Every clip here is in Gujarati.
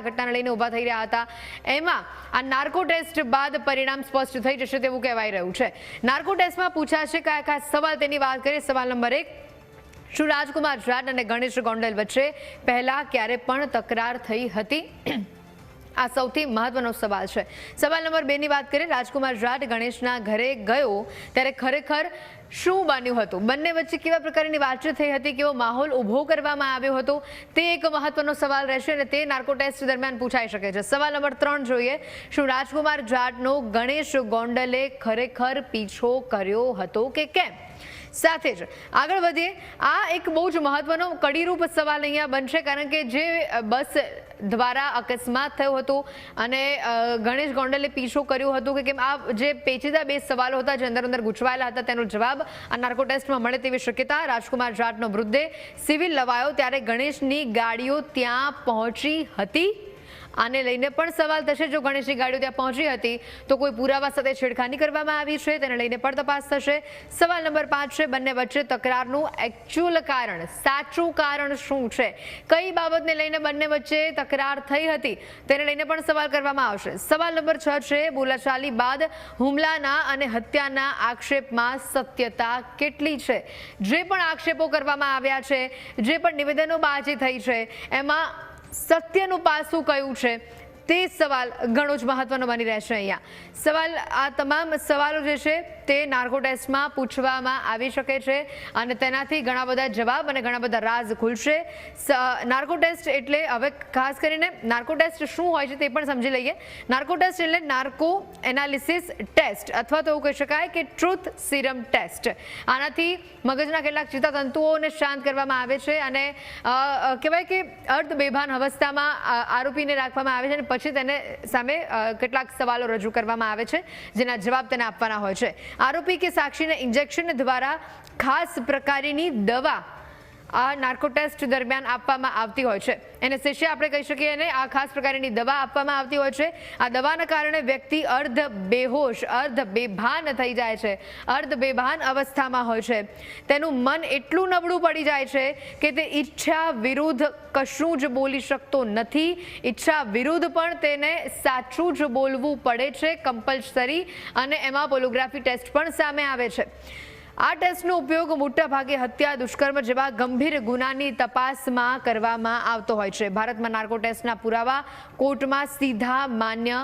આ ઘટનાને લઈને ઊભા થઈ રહ્યા હતા. એમાં આ નાર્કો ટેસ્ટ બાદ પરિણામ સ્પષ્ટ થઈ જશે તેવું કહેવાય રહ્યું છે. નાર્કો ટેસ્ટમાં પૂછાશે કયા કયા સવાલ તેની વાત કરીએ. સવાલ નંબર એક, શું રાજકુમાર જાટ અને ગણેશ ગોંડલ વચ્ચે પહેલા ક્યારે પણ તકરાર થઈ હતી? આ સૌથી મહત્વનો સવાલ છે. સવાલ નંબર બે ની વાત કરીએ, રાજકુમાર જાટ ગણેશના ઘરે ગયો ત્યારે ખરેખર શું બન્યું હતું? બંને વચ્ચે કેવા પ્રકારની વાતચીત થઈ હતી? કેવો માહોલ ઊભો કરવામાં આવ્યો હતો? તે એક મહત્વનો સવાલ રહેશે અને તે નાર્કો ટેસ્ટ દરમિયાન પૂછાઈ શકે છે. સવાલ નંબર ત્રણ જોઈએ, શું રાજકુમાર જાટનો ગણેશ ગોંડલે ખરેખર પીછો કર્યો હતો કે કેમ? સાથે જ આગળ વધીએ. આ એક બહુ જ મહત્વનો કડીરૂપ સવાલ અહીંયા બનશે, કારણ કે જે બસ દ્વારા અકસ્માત થયો હતો અને ગણેશ ગોંડલે પીછો કર્યું હતું કે કેમ, આ જે પેચીદા બે સવાલો હતા જે અંદર અંદર ગૂંચવાયેલા હતા, તેનો જવાબ આ નાર્કો ટેસ્ટમાં મળે તેવી શક્યતા રાજકુમાર જાટનો મૃતદેહ સિવિલ લવાયો ત્યારે ગણેશની ગાડીઓ ત્યાં પહોંચી હતી. આને લઈને પણ સવાલ થશે. જો ગણેશની ગાડીઓ ત્યાં પહોંચી હતી, તો કોઈ પુરાવા સાથે છેડખાની કરવામાં આવી છે. તેને લઈને પણ તપાસ થશે. સવાલ નંબર પાંચ છે, બંને વચ્ચે તકરારનું એકચ્યુઅલ કારણ, સાચું કારણ શું છે? કઈ બાબતને લઈને બંને વચ્ચે તકરાર થઈ હતી? તેને લઈને પણ સવાલ કરવામાં આવશે. સવાલ નંબર છ છે, બોલાચાલી બાદ હુમલાના અને હત્યાના આક્ષેપમાં સત્યતા કેટલી છે? જે પણ આક્ષેપો કરવામાં આવ્યા છે, જે પણ નિવેદનોબાજી થઈ છે, એમાં સત્યનું પાસું કયું છે? તે સવાલ ઘણો જ મહત્વનો બની રહેશે અહીંયા. સવાલ, આ તમામ સવાલો જે છે તે નાર્કો ટેસ્ટમાં પૂછવામાં આવી શકે છે અને તેનાથી ઘણા બધા જવાબ અને ઘણા બધા રાઝ ખુલશે. નાર્કો ટેસ્ટ એટલે હવે ખાસ કરીને નાર્કો ટેસ્ટ શું હોય છે તે પણ સમજી લઈએ. નાર્કો ટેસ્ટ એટલે નાર્કો એનાલિસિસ ટેસ્ટ અથવા તો એવું કહી શકાય કે ટ્રુથ સિરમ ટેસ્ટ. આનાથી મગજના કેટલાક ચિત્તતંતુઓને શાંત કરવામાં આવે છે અને કહેવાય કે અર્ધ બેભાન અવસ્થામાં આરોપીને રાખવામાં આવે છે અને પછી તેને સામે કેટલાક સવાલો રજૂ કરવામાં આવે છે જેના જવાબ તેને આપવાના હોય છે. આરોપી કે સાક્ષીને ઇન્જેક્શન દ્વારા ખાસ પ્રકારની દવા નાર્કો ટેસ્ટ દરમિયાન આપવામાં આવતી હોય છે. એને શિષ્ય આપણે કહી શકીએ એને આ ખાસ પ્રકારની દવા આપવામાં આવતી હોય છે. આ દવાના કારણે વ્યક્તિ અર્ધ બેહોશ, અર્ધ બેભાન થઈ જાય છે. અર્ધ બેભાન અવસ્થામાં હોય છે. તેનું મન એટલું નબળું પડી જાય છે કે તે ઈચ્છા વિરુદ્ધ કશું જ બોલી શકતો નથી. ઈચ્છા વિરુદ્ધ પણ તેને સાચું જ બોલવું પડે છે કમ્પલસરી અને એમાં પોલોગ્રાફી ટેસ્ટ પણ સામે આવે છે. આ ટેસ્ટનો ઉપયોગ મોટા ભાગે હત્યા, દુષ્કર્મ જેવા ગંભીર ગુનાની તપાસમાં કરવામાં આવતો હોય છે. ભારતમાં નાર્કો ટેસ્ટના પુરાવા કોર્ટમાં સીધા માન્ય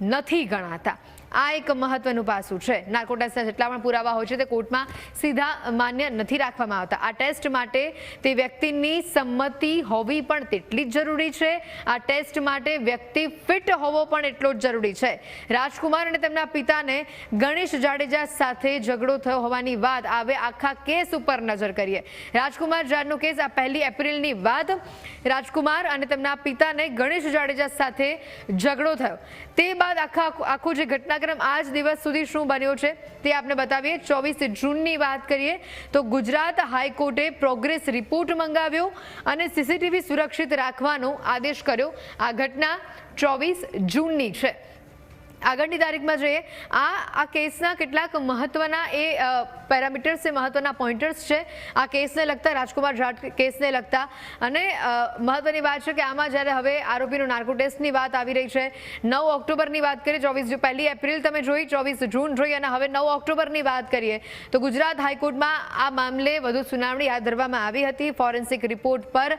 નથી ગણાતા. આ એક મહત્વનું પાસું છે. નાર્કો ટેસ્ટના જેટલા પણ પુરાવા હોય છે તે કોર્ટમાં સીધા માન્ય નથી રાખવામાં આવતા. આ ટેસ્ટ માટે તે વ્યક્તિની સંમતિ હોવી પણ તેટલી જ જરૂરી છે. આ ટેસ્ટ માટે વ્યક્તિ ફિટ હોવો પણ એટલો જ જરૂરી છે. રાજકુમાર અને તેમના પિતાને ગણેશ જાડેજા સાથે ઝઘડો થયો હોવાની વાત આવે આખા કેસ ઉપર નજર કરીએ. રાજકુમાર જાડનો કેસ આ પહેલી એપ્રિલની વાત. રાજકુમાર અને તેમના પિતાને ગણેશ જાડેજા સાથે ઝઘડો થયો. તે બાદ આખા આખો જે ઘટનાક્રમ આજ દિવસ સુધી શું બન્યો છે તે આપણે બતાવીએ. ચોવીસ જૂનની વાત કરીએ તો ગુજરાત હાઈકોર્ટે પ્રોગ્રેસ રિપોર્ટ મંગાવ્યો અને સીસીટીવી સુરક્ષિત રાખવાનો આદેશ કર્યો. આ ઘટના ચોવીસ જૂનની છે. આગળની તારીખમાં જોઈએ, આ આ કેસના કેટલાક મહત્વના એ પેરામીટર્સ છે, મહત્વના પોઈન્ટર્સ છે. આ કેસને લગતા, રાજકુમાર જાટ કેસને લગતા. અને મહત્વની વાત છે કે આમાં જ્યારે હવે આરોપીનું નાર્કો ટેસ્ટની વાત આવી રહી છે, નવ ઓક્ટોબરની વાત કરીએ, ચોવીસ પહેલી એપ્રિલ તમે જોઈ, ચોવીસ જૂન જોઈ અને હવે નવ ઓક્ટોબરની વાત કરીએ, તો ગુજરાત હાઈકોર્ટમાં આ મામલે વધુ સુનાવણી હાથ ધરવામાં આવી હતી. ફોરેન્સિક રિપોર્ટ પર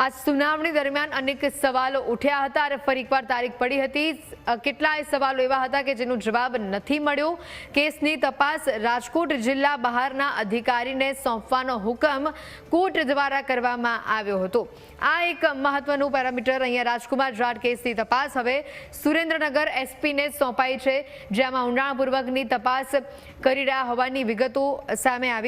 આ સુનાવણી દરમિયાન અનેક સવાલો ઉઠ્યા હતા અને ફરી એકવાર તારીખ પડી હતી. કેટલાય સવાલો એવા હતા કે જેનો જવાબ નથી મળ્યો. કેસની તપાસ રાજકોટ જિલ્લા બહારના અધિકારીને સોંપવાનો હુકમ કોર્ટ દ્વારા કરવામાં આવ્યો હતો. આ એક મહત્વનું પેરામીટર અહીંયા રાજકુમાર જાટ કેસની તપાસ હવે સુરેન્દ્રનગર એસપીને સોંપાઈ છે. જેમાં ઊંડાણપૂર્વકની તપાસ કરી રહ્યા હોવાની વિગતો સામે આવી